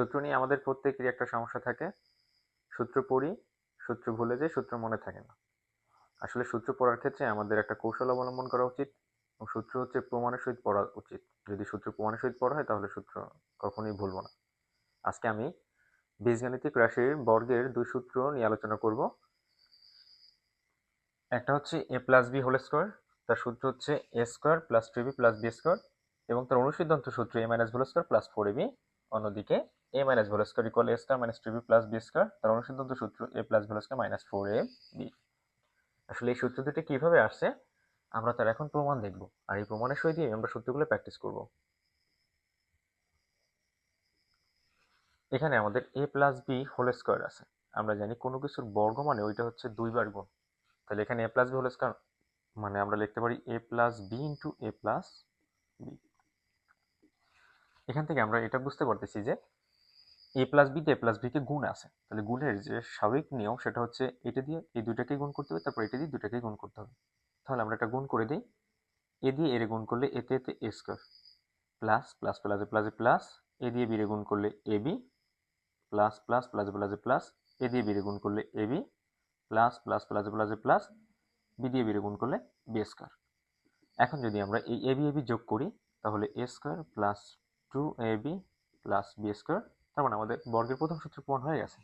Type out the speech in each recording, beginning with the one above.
সূত্র নিয়ে আমাদের প্রত্যেকেরই একটা সমস্যা থাকে। সূত্র পড়ি, সূত্র ভুলে যাই, সূত্র মনে থাকে না। আসলে সূত্র পড়ার ক্ষেত্রে আমাদের একটা কৌশল অবলম্বন করা উচিত এবং সূত্র হচ্ছে প্রমাণের সহিত পড়া উচিত। যদি সূত্র প্রমাণের সহিত পড়া হয়, তাহলে সূত্র কখনোই ভুলবো না। আজকে আমি বীজগাণিতিক রাশির বর্গের দুই সূত্র নিয়ে আলোচনা করব। একটা হচ্ছে A plus B whole square তার সূত্র হচ্ছে A square plus two B plus B square এবং তার অনুসিদ্ধান্ত সূত্র A minus whole square plus four B অন্যদিকে A minus whole square equal A square minus two B plus B square তার অনুসিদ্ধান্ত সূত্র A plus whole square minus four A B আসলে এই সূত্র দুটি কীভাবে আসছে, আমরা তার এখন প্রমাণ দেখব, আর এই প্রমাণের সহিত আমরা সূত্রগুলো প্র্যাকটিস করব। এখানে আমাদের A plus B whole square আছে। আমরা জানি কোনো কিছুর বর্গ মানে ওইটা হচ্ছে দুইবার গুণ। তাহলে এখানে A plus B whole square মানে আমরা লিখতে পারি A plus B into A plus B এখান থেকে আমরা এটা বুঝতে পারতেছি যে এ প্লাস বিতে এ প্লাস বিকে গুণ আছে। তাহলে গুণের যে স্বাভাবিক নিয়ম সেটা হচ্ছে এটা দিয়ে এই দুটাকে গুণ করতে হবে, তারপর এটা দিয়ে দুটাকে গুণ করতে হবে। তাহলে আমরা এটা গুণ করে দিই। এ দিয়ে এর গুণ করলে এতে এতে এ স্কোয়ার প্লাস প্লাস প্লাসে প্লাসে প্লাস এ দিয়ে বিরে গুণ করলে এ বি প্লাস প্লাস প্লাসে প্লাসে প্লাস এ দিয়ে বিরে গুণ করলে এ বি প্লাস প্লাস প্লাসে প্লাসে প্লাস বি দিয়ে বিরে গুণ করলে বি স্কোয়ার এখন যদি আমরা এই এ বি এ বি যোগ করি, তাহলে A square plus two A B plus B square তার মানে আমাদের বর্গের প্রথম সূত্র প্রমাণ হয়ে গেছে।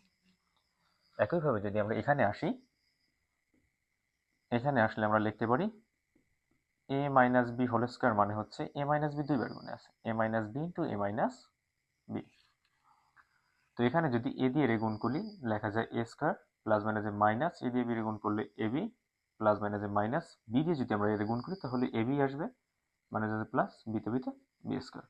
একইভাবে যদি আমরা এখানে আসি, এখানে আসলে আমরা লিখতে পারি A minus B whole square মানে হচ্ছে এ মাইনাস বি দুইবার গুণে আছে। A minus B into A minus B তো এখানে যদি এ দিয়ে রে গুণ করি, লেখা যায় এ স্কোয়ার প্লাস মাইনাসে মাইনাস এ দিয়ে বি রে গুণ করলে এ বি প্লাস মাইনাসে মাইনাস বি দিয়ে যদি আমরা এ রে গুণ করি, তাহলে এ বি আসবে মাইনাস প্লাস বিতে বিতে বি স্কোয়ার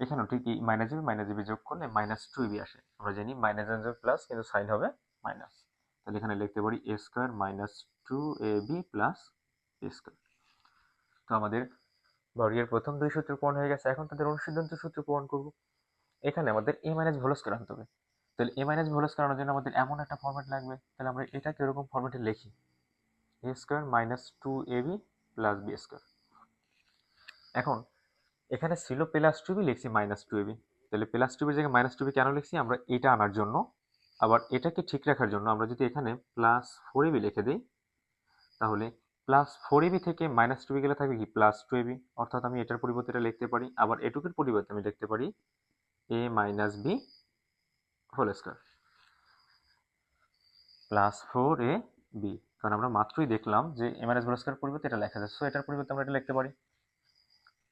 এখানেও ঠিক মাইনাস জিবি মাইনাস জিবি যোগ করলে মাইনাস টু বি আসে। আমরা জানি মাইনাস এন প্লাস কিন্তু সাইন হবে মাইনাস তাহলে এখানে লিখতে পারি A square minus two A B plus A square তো আমাদের বর্গের প্রথম দুই সূত্র পূরণ হয়ে গেছে। এখন তাদের অনুসিদ্ধান্ত সূত্র পূরণ করব। এখানে আমাদের এ মাইনাস ভোলস আনতে হবে। তাহলে এ মাইনাস ভোলস করানোর জন্য আমাদের এমন একটা ফর্মেট লাগবে। তাহলে আমরা এটাকে এরকম ফর্মেটে লিখি। A square minus two A B plus B square এখন এখানে ছিল প্লাস টু বি লিখছি মাইনাস টু এবি তাহলে প্লাস টু বির জায়গায় মাইনাস টু বি কেন লিখছি? আমরা এটা আনার জন্য। আবার এটাকে ঠিক রাখার জন্য আমরা যদি এখানে প্লাস ফোর এবি লিখে দিই, তাহলে প্লাস ফোর এবি থেকে মাইনাস টু বি গেলে থাকবে কি? প্লাস টু এবি অর্থাৎ আমি এটার পরিবর্তে এটা লিখতে পারি। আবার এটুকুর পরিবর্তে আমি লিখতে পারি A minus B whole square plus four A B কারণ আমরা মাত্রই দেখলাম যে এ মাইনাস হোল স্কোয়ার পরিবর্তে এটা লেখা যায় সো এটার পরিবর্তে আমরা এটা লিখতে পারি।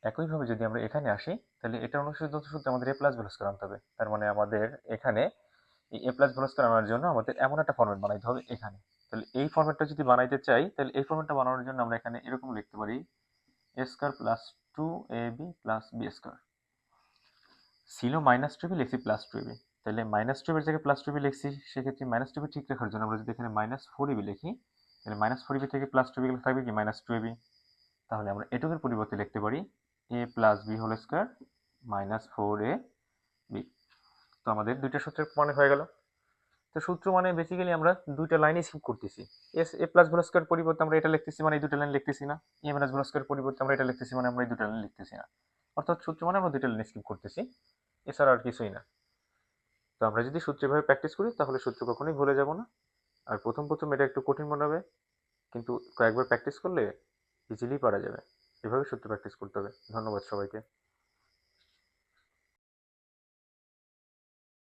একইভাবে যদি আমরা এখানে আসি, তাহলে এটা অনুসৃত সূত্রে আমাদের এ প্লাস ভ্যালুস করে আনতে হবে। তার মানে আমাদের এখানে এই এ প্লাস ভ্যালুস করে আনার জন্য আমাদের এমন একটা ফর্মেট বানাইতে হবে এখানে। তাহলে এই ফর্মেটটা যদি বানাইতে চাই, তাহলে এই ফর্মেটটা বানানোর জন্য আমরা এখানে এরকম লিখতে পারি A square plus two A B plus B square ছিল মাইনাস টু বি লিখছি প্লাস টু বি তাহলে মাইনাস টু এর জায়গায় প্লাস টু বি লিখছি, সেক্ষেত্রে মাইনাস টু বি ঠিক রাখার জন্য আমরা যদি এখানে মাইনাস ফোর বি লিখি, তাহলে মাইনাস ফোর বি থেকে প্লাস টু বি থাকবে কি? মাইনাস টু বি তাহলে আমরা এটুকুর পরিবর্তে লিখতে পারি A plus B whole square minus four A B তো আমাদের দুইটা সূত্রের মানে হয়ে গেল। তো সূত্র মানে বেসিক্যালি আমরা দুইটা লাইনে স্কিপ করতেছি। এস এ প্লাস ভোল স্কোয়ার পরিবর্তে আমরা এটা লিখতেছি মানে এই দুটো লাইন লিখতেছি না। এ মাইনাস ভোল স্কোয়ার পরিবর্তে আমরা এটা লিখতেছি মানে আমরা এই দুটো লাইন লিখতেছি না। অর্থাৎ সূত্র মানে আমরা দুইটা লাইন স্কিপ করতেছি। এছাড়া আর কিছুই না। তো আমরা যদি সূত্রভাবে প্র্যাকটিস করি, তাহলে সূত্র কখনোই ভুলে যাব না। আর প্রথম প্রথম এটা একটু কঠিন মনে হবে। কিন্তু কয়েকবার প্র্যাকটিস করলে ইজিলি পারা যাবে। এভাবে সত্যি প্র্যাকটিস করতে হবে। ধন্যবাদ সবাইকে।